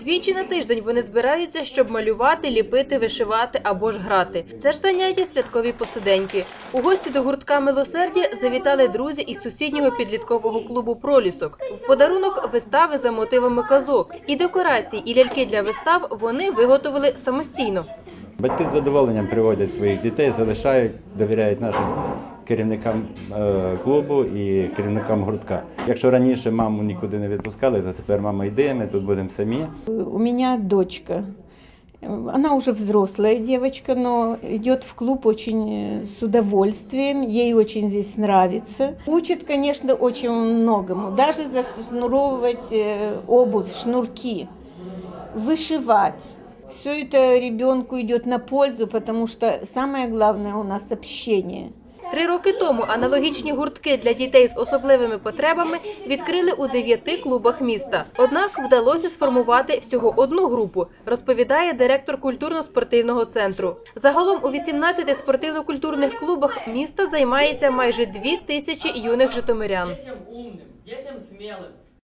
Двічі на тиждень вони збираються, щоб малювати, ліпити, вишивати або ж грати. Це ж заняття святкові посиденьки. У гості до гуртка милосердя завітали друзі із сусіднього підліткового клубу Пролісок. В подарунок вистави за мотивами казок. І декорації, і ляльки для вистав вони виготовили самостійно. Батьки з задоволенням приводять своїх дітей, залишають, довіряють нашим керівникам е, клубу і керівникам гуртка. Якщо раніше маму нікуди не відпускали, то тепер мама йде, ми тут будемо самі. У меня дочка. Она уже взрослая девочка, но идет в клуб очень э, с удовольствием. Ей очень здесь нравится. Учит, конечно, очень многому. Даже зашнуровывать э, обувь, шнурки, вышивать. Все это ребенку идет на пользу, потому что самое главное у нас общение. Три роки тому аналогічні гуртки для дітей з особливими потребами відкрили у дев'яти клубах міста. Однак вдалося сформувати всього одну групу, розповідає директор культурно-спортивного центру. Загалом у 18 спортивно-культурних клубах міста займається майже дві тисячі юних житомирян. Дітям смелым,